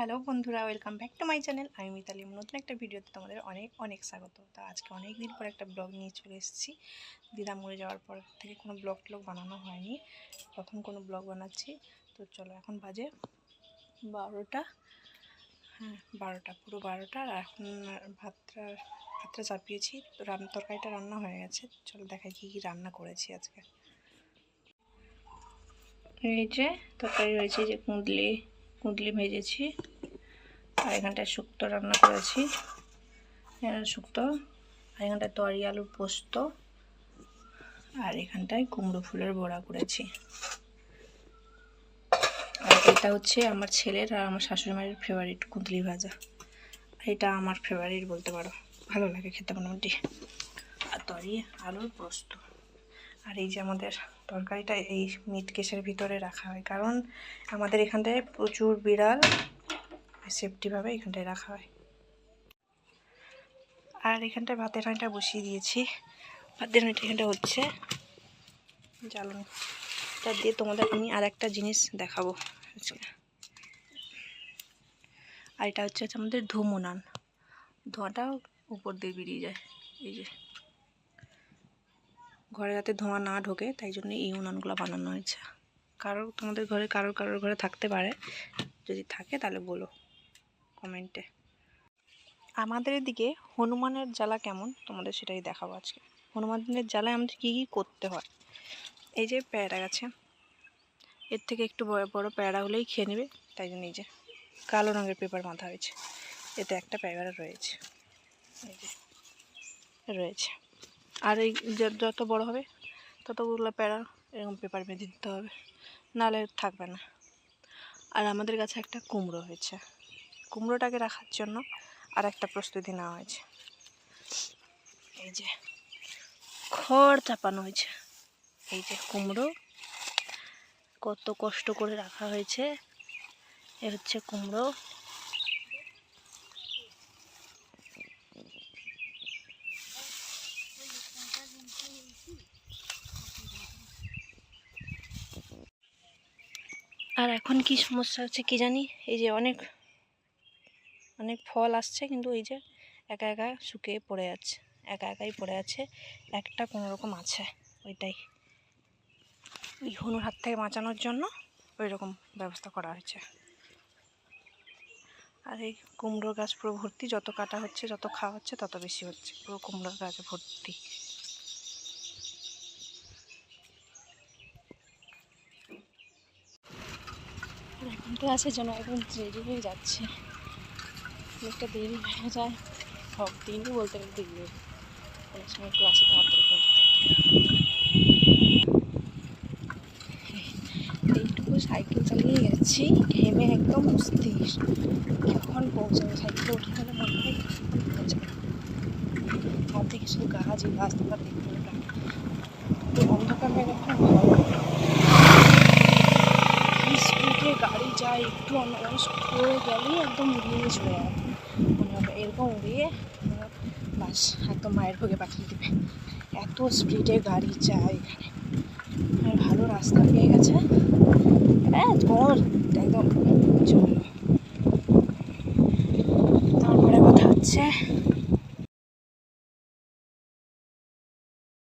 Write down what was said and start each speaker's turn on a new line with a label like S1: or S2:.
S1: Hello বন্ধুরা, welcome back to my channel. আমি মিতালি, নতুন একটা ভিডিওতে তোমাদের অনেক অনেক স্বাগত। তা আজকে অনেক দিন পর একটা ব্লগ নিয়ে চলে এসেছি। দিদা মরে যাওয়ার পর থেকে কোনো ব্লগ ট্লগ বানানো হয়নি। প্রথম কোনো ব্লগ বানাচ্ছি। তো চলো এখন বাজে বারোটা। হ্যাঁ বারোটা, পুরো বারোটা। আর এখন ভাতটা ভাতটা চাপিয়েছি। তো রান, তরকারিটা রান্না হয়ে গেছে। চলো দেখাই কী কী রান্না করেছি আজকে। এই যে তরকারি রয়েছে যে কুঁদলি কুঁদলি ভেজেছি। আর এখানটায় শুক্তো রান্না করেছি। শুক্তো, আর এখানটায় তরি আলুর পোস্ত, আর এখানটায় কুমড়ো ফুলের বড়া করেছি। আর এটা হচ্ছে আমার ছেলের আর আমার শাশুড়ি মায়ের ফেভারিট কুঁদলি ভাজা। এটা আমার ফেভারিট বলতে পারো। ভালো লাগে খেতে মোটামুটি। আর তরি আলুর পোস্ত। আর এই যে আমাদের তরকারিটা এই মিট কেসের ভিতরে রাখা হয়। কারণ আমাদের এখানটায় প্রচুর বিড়াল সেফটিভাবে এখানটায় রাখা হয়। আর এখানটায় ভাতের হাঁড়িটা বসিয়ে দিয়েছি। ভাতের হাঁড়িটা এখানটা হচ্ছে জ্বালানো। তা দিয়ে তোমাদের আমি আর একটা জিনিস দেখাবো। আর এটা হচ্ছে আমাদের ধুম উনান ধোঁয়াটাও উপর দিয়ে বেরিয়ে যায়। এই যে। ঘরে যাতে ধোঁয়া না ঢোকে, তাই জন্য এই উনানগুলো বানানো হয়েছে। কারও তোমাদের ঘরে কারোর কারোর ঘরে থাকতে পারে। যদি থাকে তাহলে বলো কমেন্টে। আমাদের এদিকে হনুমানের জ্বালা কেমন? তোমাদের সেটাই দেখাবো আজকে। হনুমানের জ্বালায় আমাদের কী কী করতে হয়? এই যে প্যাঁড়া গাছে। এর থেকে একটু বড় বড় হলেই খেয়ে নেবে। তাই জন্য এই যে কালো রঙের পেপার মাথা হয়েছে। এতে একটা প্যাঁড়া রয়েছে। রয়েছে। আর এই যত বড় হবে, ততগুলো প্যারা এরকম পেপার বেঁধে দিতে হবে। নাহলে থাকবে না। আর আমাদের কাছে একটা কুমড়ো হয়েছে। কুমড়োটাকে রাখার জন্য আর একটা প্রস্তুতি নেওয়া হয়েছে। এই যে খড় চাপানো হয়েছে। এই যে কুমড়ো কত কষ্ট করে রাখা হয়েছে। এ হচ্ছে কুমড়ো। আর এখন কি সমস্যা হচ্ছে কি জানি? এই যে অনেক অনেক ফল আসছে কিন্তু এই যে একা একা শুকিয়ে পড়ে যাচ্ছে একা একাই পড়ে আছে, একটা কোনো রকম আছে, ওইটাই। ওই হনুর হাত থেকে বাঁচানোর জন্য ওই রকম ব্যবস্থা করা হয়েছে। আর এই কুমড়োর গাছ পুরো ভর্তি, যত কাটা হচ্ছে, যত খাওয়া হচ্ছে, তত বেশি হচ্ছে, পুরো কুমড়োর গাছ ভর্তি। ক্লাসের জন্য একদম রেডি হয়ে যাচ্ছে। অনেকটা দেরি হয়ে যায়। সব দিনই বলতে গেলে দেরি অনেক সময় ক্লাসে তাড়াতাড়ি হয়। এইটুকু সাইকেল চালিয়ে গেছি। ঘেমে একদম অস্থির। কখন পৌঁছাবে সাইকেলে উঠে গেলে মনে হয় কখন পৌঁছাবে। আর থেকে শুধু গাছ এই দেখতে অন্ধকার হয়ে গেছে বা একটু অন্যরকম পড়ে গেলেই একদম উড়িয়ে চলে যাবে। এরকম উড়িয়ে বাস, একদম মায়ের ভোগে পাঠিয়ে দেবে। এত স্পিডে গাড়ি যায় এখানে। আর ভালো রাস্তা পেয়ে গেছে। হ্যাঁ তোমার একদম জন্য তারপরে কথা হচ্ছে